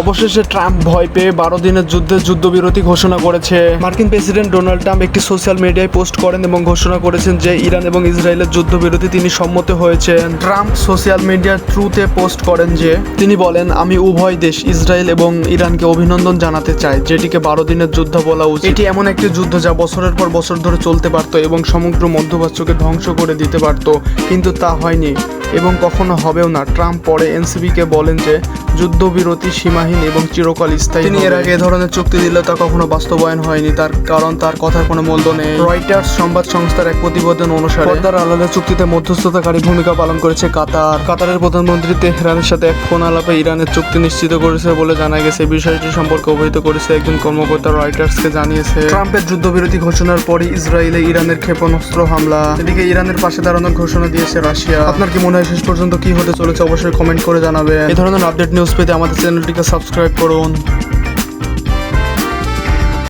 অবশেষে ট্রাম্প ভয় পেয়ে বারো দিনের যুদ্ধের যুদ্ধবিরতি ঘোষণা করেছে। মার্কিন প্রেসিডেন্ট ডোনাল্ড ট্রাম্প একটি সোশ্যাল মিডিয়ায় পোস্ট করেন এবং ঘোষণা করেছেন যে ইরান এবং ইসরায়েলের যুদ্ধবিরতি তিনি সম্মত হয়েছেন। ট্রাম্প সোশ্যাল মিডিয়ার ট্রুতে পোস্ট করেন যে, তিনি বলেন, আমি উভয় দেশ, ইসরায়েল এবং ইরানকে অভিনন্দন জানাতে চাই, যেটিকে বারো দিনের যুদ্ধ বলা উচিত। এটি এমন একটি যুদ্ধ যা বছরের পর বছর ধরে চলতে পারত এবং সমগ্র মধ্যপ্রাচ্যকে ধ্বংস করে দিতে পারত, কিন্তু তা হয়নি। এবং কখনো হবেও না। ট্রাম্প পরে এনসিবিকে বলেন যে যুদ্ধবিরতি সীমাহীন এবং চিরকাল স্থায়ী তিনি এর আগে এ ধরনের চুক্তি দিলেও তা কখনো বাস্তবায়ন হয়নি তার কারণ তার কথার কোনো মূল্য নেই। রয়টার্স সংবাদ সংস্থার এক প্রতিবেদন অনুসারে পর্দার আলাদা চুক্তিতে মধ্যস্থতাকারী ভূমিকা পালন করেছে কাতার। কাতারের প্রধানমন্ত্রী তেহরানের সাথে এক ফোন আলাপে ইরানের চুক্তি নিশ্চিত করেছে বলে জানা গেছে। বিষয়টি সম্পর্কে অবহিত করেছে একজন কর্মকর্তা রয়টার্সকে জানিয়েছে। ট্রাম্পের যুদ্ধবিরতি ঘোষণার পরই ইসরায়েলে ইরানের ক্ষেপণাস্ত্র হামলা। এদিকে ইরানের পাশে দাঁড়ানোর ঘোষণা দিয়েছে রাশিয়া। আপনার কি মনে হয় শেষ পর্যন্ত কি হতে চলেছে অবশ্যই কমেন্ট করে জানাবেন। এই ধরনের আপডেট নিউজ পেতে আমাদের চ্যানেলটিকে সাবস্ক্রাইব করুন।